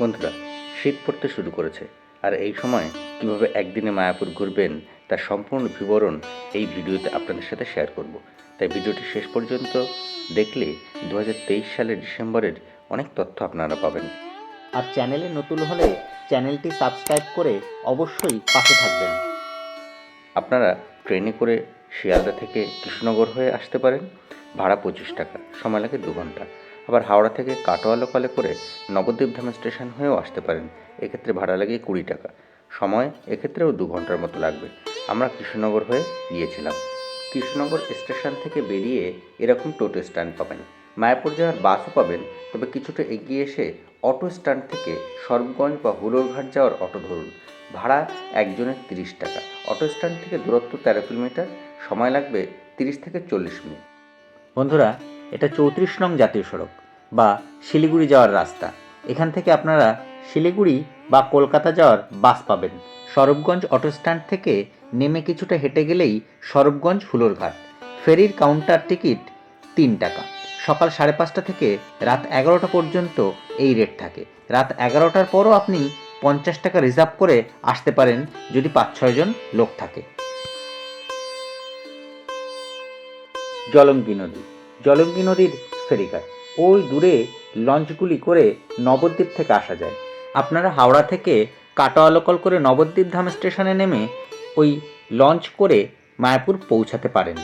বন্ধুরা, শীত পড়তে শুরু করেছে। আর এই সময় কীভাবে একদিনে মায়াপুর ঘুরবেন তার সম্পূর্ণ বিবরণ এই ভিডিওতে আপনাদের সাথে শেয়ার করব। তাই ভিডিওটি শেষ পর্যন্ত দেখলে দু হাজার তেইশ সালের ডিসেম্বরের অনেক তথ্য আপনারা পাবেন। আর চ্যানেলে নতুন হলে চ্যানেলটি সাবস্ক্রাইব করে অবশ্যই পাশে থাকবেন। আপনারা ট্রেনে করে শিয়ালদা থেকে কৃষ্ণনগর হয়ে আসতে পারেন। ভাড়া পঁচিশ টাকা, সময় লাগে দু ঘণ্টা। আবার হাওড়া থেকে কাটোয়া লোকালে করে নবদ্বীপ ধাম স্টেশন হয়েও আসতে পারেন। এক্ষেত্রে ভাড়া লাগে কুড়ি টাকা। সময় এক্ষেত্রেও দু ঘণ্টার মতো লাগবে। আমরা কৃষ্ণনগর হয়ে গিয়েছিলাম। কৃষ্ণনগর স্টেশন থেকে বেরিয়ে এরকম টোটো স্ট্যান্ড পাবেন। মায়াপুর যাওয়ার বাসও পাবেন, তবে কিছুটা এগিয়ে এসে অটো স্ট্যান্ড থেকে সর্বগঞ্জ বা হুলোরঘাট যাওয়ার অটো ধরুন। ভাড়া একজনের তিরিশ টাকা। অটো স্ট্যান্ড থেকে দূরত্ব তেরো কিলোমিটার। সময় লাগবে তিরিশ থেকে চল্লিশ মিনিট। বন্ধুরা এটা চৌত্রিশ নং জাতীয় সড়ক বা শিলিগুড়ি যাওয়ার রাস্তা। এখান থেকে আপনারা শিলিগুড়ি বা কলকাতা যাওয়ার বাস পাবেন। সরবগঞ্জ অটো স্ট্যান্ড থেকে নেমে কিছুটা হেঁটে গেলেই সরবগঞ্জ হুলোরঘাট ফেরির কাউন্টার টিকিট তিন টাকা। সকাল সাড়ে পাঁচটা থেকে রাত এগারোটা পর্যন্ত এই রেট থাকে। রাত এগারোটার পরও আপনি পঞ্চাশ টাকা রিজার্ভ করে আসতে পারেন যদি পাঁচ ছয়জন লোক থাকে। জলঙ্গি নদী। জলঙ্গি নদীর ফেরিঘাট। ওই দূরে লঞ্চগুলি করে নবদ্বীপ থেকে আসা যায়। আপনারা হাওড়া থেকে কাটোয়া লোকাল করে নবদ্বীপ ধাম স্টেশনে নেমে ওই লঞ্চ করে মায়াপুর পৌঁছাতে পারেন।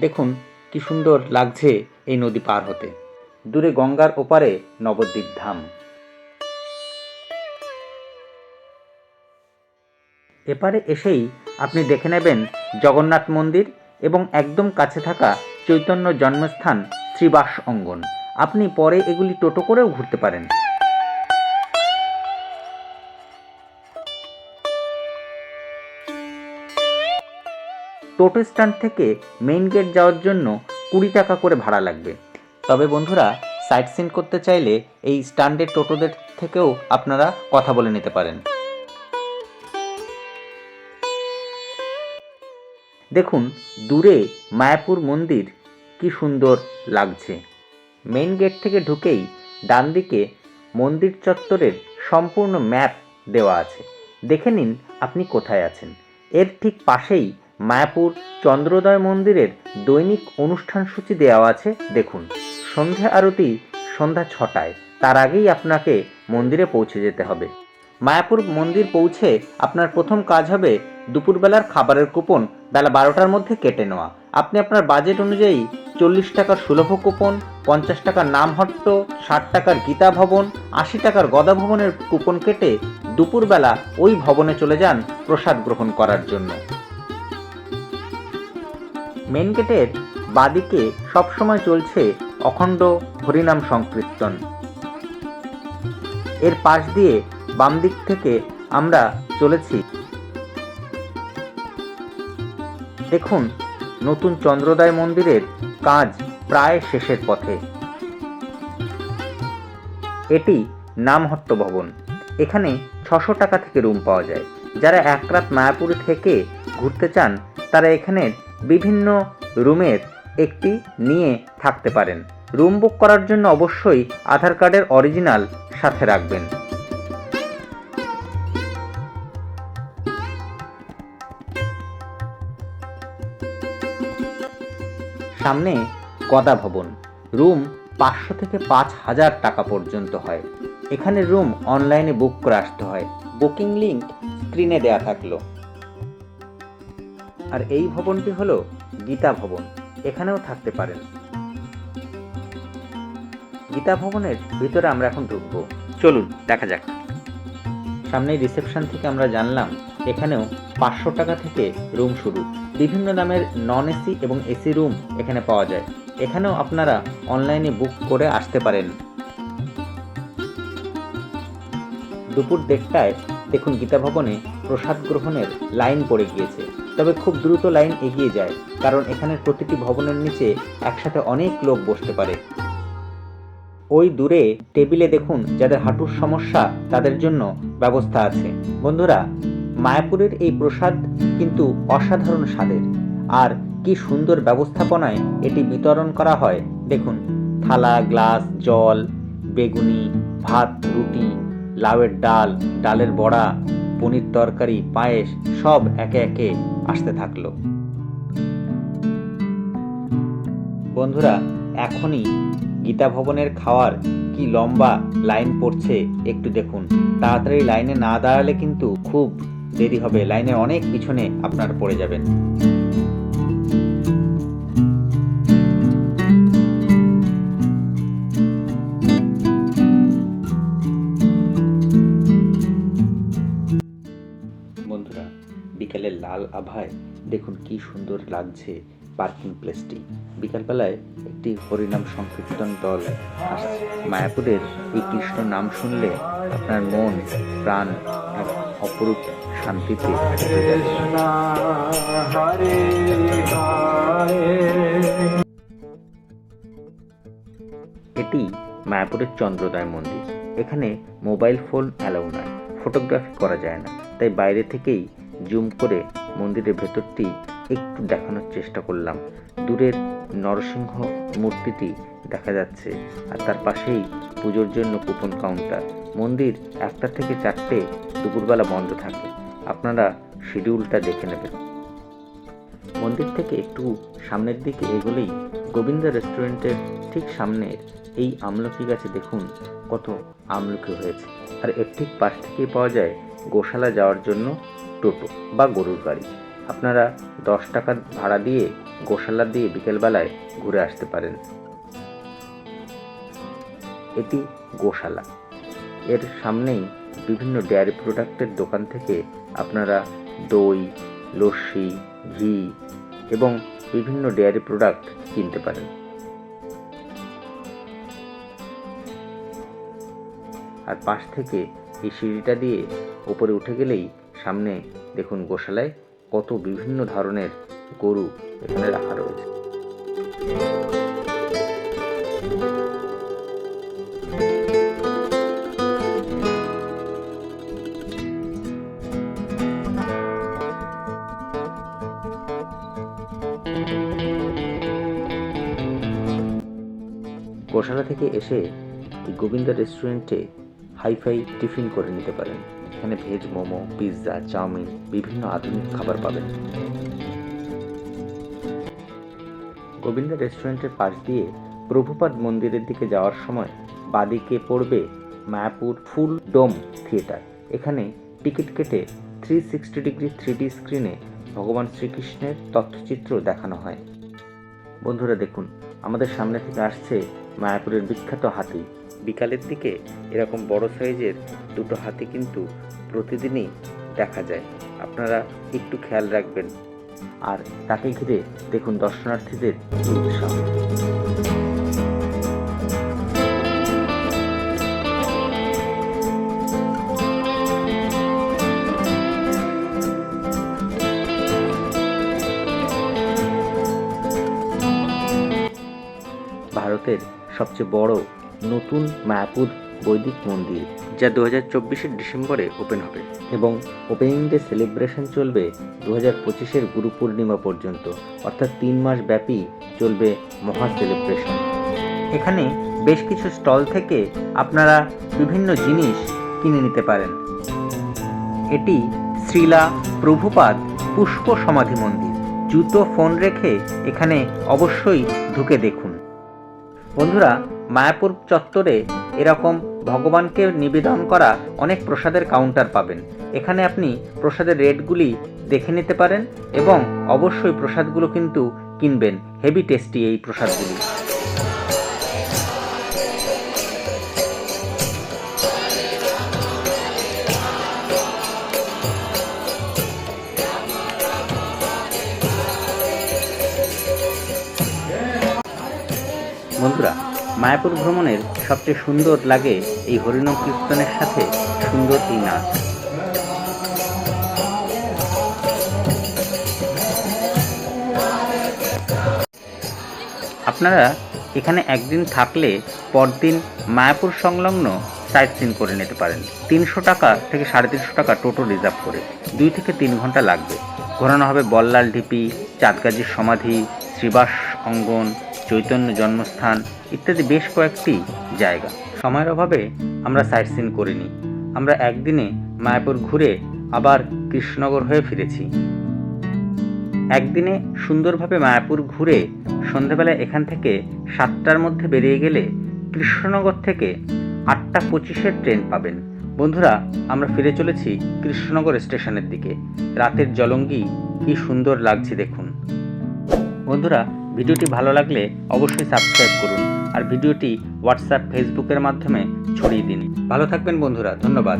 দেখুন কি সুন্দর লাগছে এই নদী পার হতে। দূরে গঙ্গার ওপারে নবদ্বীপ ধাম। এপারে এসেই আপনি দেখে নেবেন জগন্নাথ মন্দির এবং একদম কাছে থাকা চৈতন্য জন্মস্থান শ্রীবাস অঙ্গন। আপনি পরে এগুলি টোটো করেও ঘুরতে পারেন। টোটো স্ট্যান্ড থেকে মেইন গেট যাওয়ার জন্য কুড়ি টাকা করে ভাড়া লাগবে। তবে বন্ধুরা, সাইট সিন করতে চাইলে এই স্ট্যান্ডের টোটোদের থেকেও আপনারা কথা বলে নিতে পারেন। দেখুন, দূরে মায়াপুর মন্দির, কি সুন্দর লাগছে। মেইন গেট থেকে ঢুকেই ডান দিকে মন্দির চত্বরের সম্পূর্ণ ম্যাপ দেওয়া আছে। দেখে নিন আপনি কোথায় আছেন। এর ঠিক পাশেই মায়াপুর চন্দ্রোদয় মন্দিরের দৈনিক অনুষ্ঠান সূচি দেওয়া আছে, দেখুন। সন্ধ্যা আরতি সন্ধ্যা ছটায়। তার আগেই আপনাকে মন্দিরে পৌঁছে যেতে হবে। মায়াপুর মন্দির পৌঁছে আপনার প্রথম কাজ হবে দুপুরবেলার খাবারের কুপন বেলা বারোটার মধ্যে কেটে নেওয়া। আপনি আপনার বাজেট অনুযায়ী চল্লিশ টাকার সুলভ কুপন, পঞ্চাশ টাকার নামহট্ট ষাট টাকার গীতা ভবন, আশি টাকার গদা ভবনের কুপন কেটে দুপুরবেলা ওই ভবনে চলে যান প্রসাদ গ্রহণ করার জন্য। মেন গেটের বাদিকে সবসময় চলছে অখণ্ড হরিনাম সংকীর্তন। এর পাশ দিয়ে বাম দিক থেকে আমরা চলেছি দেখুন, নতুন চন্দ্রোদয় মন্দিরের কাজ প্রায় শেষের পথে। এটি নামহট্ট ভবন। এখানে ছশো টাকা থেকে রুম পাওয়া যায়। যারা এক রাত মায়াপুরে থেকে ঘুরতে চান, তারা এখানের বিভিন্ন রুমের একটি নিয়ে থাকতে পারেন। রুম বুক করার জন্য অবশ্যই আধার কার্ডের অরিজিনাল সাথে রাখবেন। সামনে গদা ভবন। রুম পাঁচশো থেকে পাঁচ হাজার টাকা পর্যন্ত হয়। এখানে রুম অনলাইনে বুক করে আসতে হয়। বুকিং লিঙ্ক স্ক্রিনে দেয়া থাকল। আর এই ভবনটি হলো গীতা ভবন। এখানেও থাকতে পারেন। গীতা ভবনের ভিতরে আমরা এখন ঢুকবো। চলুন, দেখা যাক। সামনে রিসেপশন থেকে আমরা জানলাম, এখানেও পাঁচশো টাকা থেকে রুম শুরু। বিভিন্ন নামের নন এসি এবং এসি রুম এখানে পাওয়া যায়। এখানেও আপনারা অনলাইনে বুক করে আসতে পারেন। দুপুর দেড়টায় দেখুন গীতা ভবনে প্রসাদ গ্রহণের লাইন পড়ে গিয়েছে। তবে খুব দ্রুত লাইন এগিয়ে যায়, কারণ এখানের প্রতিটি ভবনের নিচে একসাথে অনেক লোক বসতে পারে। ওই দূরে টেবিলে দেখুন যাদের হাঁটুর সমস্যা তাদের জন্য ব্যবস্থা আছে। বন্ধুরা, মায়াপুরের এই প্রসাদ কিন্তু অসাধারণ স্বাদের। আর কি সুন্দর ব্যবস্থাপনায় এটি বিতরণ করা হয়, দেখুন। থালা, গ্লাস, জল, বেগুনি, ভাত, রুটি, লাউয়ের ডাল, ডালের বড়া, পনির তরকারি, পায়েস, সব একে একে আসতে থাকল। বন্ধুরা, এখনই গীতা ভবনের খাওয়ার কি লম্বা লাইন পড়ছে একটু দেখুন। তাড়াতাড়ি লাইনে না দাঁড়ালে কিন্তু খুব দেরি হবে, লাইনের অনেক পিছনে আপনার পড়ে যাবেন। বন্ধুরা, বিকেলের লাল আভায় দেখুন কি সুন্দর লাগছে। পার্কিং প্লেসটি। বিকালবেলায় একটি হরিনাম সংকীর্তন দল আসছে। মায়াপুরের এই কৃষ্ণ নাম শুনলে আপনার মন, প্রাণ এক অপরূপ শান্তিতে এটি মায়াপুরের চন্দ্রোদয় মন্দির। এখানে মোবাইল ফোন অ্যালাউ নয়, ফটোগ্রাফি করা যায় না। তাই বাইরে থেকেই জুম করে মন্দিরের ভেতরটি একটু দেখানোর চেষ্টা করলাম। দূরের নরসিংহ মূর্তিটি দেখা যাচ্ছে আর তার পাশেই পুজোর জন্য কুপন কাউন্টার। মন্দির একটা থেকে চারটে দুপুরবেলা বন্ধ থাকে। আপনারা শিডিউলটা দেখে নেবেন। মন্দির থেকে একটু সামনের দিকে এগোলেই গোবিন্দ রেস্টুরেন্টের ঠিক সামনের এই আমলকি গাছে দেখুন কত আমলকি হয়েছে। আর এর ঠিক পাশ থেকেই পাওয়া যায় গোশালা যাওয়ার জন্য টোটো বা গরুর গাড়ি। আপনারা দশ টাকা ভাড়া দিয়ে গোশালা দিয়ে বিকেলবেলায় ঘুরে আসতে পারেন। এটি গোশালা। এর সামনেই বিভিন্ন ডেয়ারি প্রোডাক্টের দোকান থেকে আপনারা দই, লস্যি, ঘি এবং বিভিন্ন ডেয়ারি প্রোডাক্ট কিনতে পারেন। আর পাশ থেকে এই সিঁড়িটা দিয়ে উপরে উঠে গেলেই সামনে দেখুন গোশালায় কত বিভিন্ন ধরনের গরু এখানে রাখা রয়েছে। গোশালা থেকে এসে গোবিন্দা রেস্টুরেন্টে হাইফাই টিফিন করে নিতে পারেন। এখানে ভেজ মোমো, পিৎজা, চাউমিন, বিভিন্ন আধুনিক খাবার পাবেন। গোবিন্দা রেস্টুরেন্টের পাশ দিয়ে প্রভুপাদ মন্দিরের দিকে যাওয়ার সময় বাদিকে পড়বে মায়াপুর ফুল ডোম থিয়েটার। এখানে টিকিট কেটে three sixty degree three D স্ক্রিনে ভগবান শ্রীকৃষ্ণের তথ্যচিত্র দেখানো হয়। বন্ধুরা দেখুন, আমাদের সামনে থেকে আসছে মায়াপুরের বিখ্যাত হাতি। বিকালের দিকে এরকম বড় সাইজের দুটো হাতি কিন্তু প্রতিদিনই দেখা যায়। আপনারা একটু খেয়াল রাখবেন। আর তাকে ঘিরে দেখুন দর্শনার্থীদের উৎসাহ। ভারতের সবচেয়ে বড় নতুন মায়াপুর বৈদিক মন্দির। যা দু হাজার চব্বিশের ডিসেম্বরে ওপেন হবে এবং ওপেনিং ডে সেলিব্রেশন চলবে দু হাজার পঁচিশের গুরু পূর্ণিমা পর্যন্ত, অর্থাৎ তিন মাস ব্যাপী চলবে মহা সেলিব্রেশন। এখানে বেশ কিছু স্টল থেকে আপনারা বিভিন্ন জিনিস কিনে নিতে পারেন। এটি শ্রীলা প্রভুপাদ পুষ্প সমাধি মন্দির। জুতো, ফোন রেখে এখানে অবশ্যই ঢুকে দেখুন। বন্ধুরা, মায়াপুর চত্বরে এরকম ভগবানকে নিবেদন করা অনেক প্রসাদের কাউন্টার পাবেন। এখানে আপনি প্রসাদের রেটগুলি দেখে নিতে পারেন এবং অবশ্যই প্রসাদগুলো কিন্তু কিনবেন। হেভি টেস্টি এই প্রসাদগুলি। মায়াপুর ভ্রমণের সবচেয়ে সুন্দর লাগে এই হরিনাম কীর্তনের সাথে সুন্দর এই নাচ। আপনারা এখানে একদিন থাকলে পরদিন মায়াপুর সংলগ্ন সাইট সিন করে নিতে পারেন। তিনশো টাকা থেকে সাড়ে তিনশো টাকা টোটো রিজার্ভ করে। দুই থেকে তিন ঘণ্টা লাগবে। ঘোরানো হবে বল্লাল ঢিপি, চাঁদগাজির সমাধি, শ্রীবাস অঙ্গন চৈতন্য জন্মস্থান ইত্যাদি বেশ কয়েকটি জায়গা। সময়ের অভাবে আমরা সাইট সিন করিনি। আমরা একদিনে মায়াপুর ঘুরে আবার কৃষ্ণনগর হয়ে ফিরেছি। একদিনে সুন্দরভাবে মায়াপুর ঘুরে সন্ধেবেলা এখান থেকে সাতটার মধ্যে বেরিয়ে গেলে কৃষ্ণনগর থেকে আটটা পঁচিশের ট্রেন পাবেন। বন্ধুরা, আমরা ফিরে চলেছি কৃষ্ণনগর স্টেশনের দিকে। রাতের জলঙ্গি কি সুন্দর লাগছে দেখুন। বন্ধুরা ভিডিওটি ভালো লাগলে অবশ্যই সাবস্ক্রাইব করুন আর ভিডিওটি হোয়াটসঅ্যাপ, ফেসবুকের মাধ্যমে ছড়িয়ে দিন। ভালো থাকবেন বন্ধুরা, ধন্যবাদ।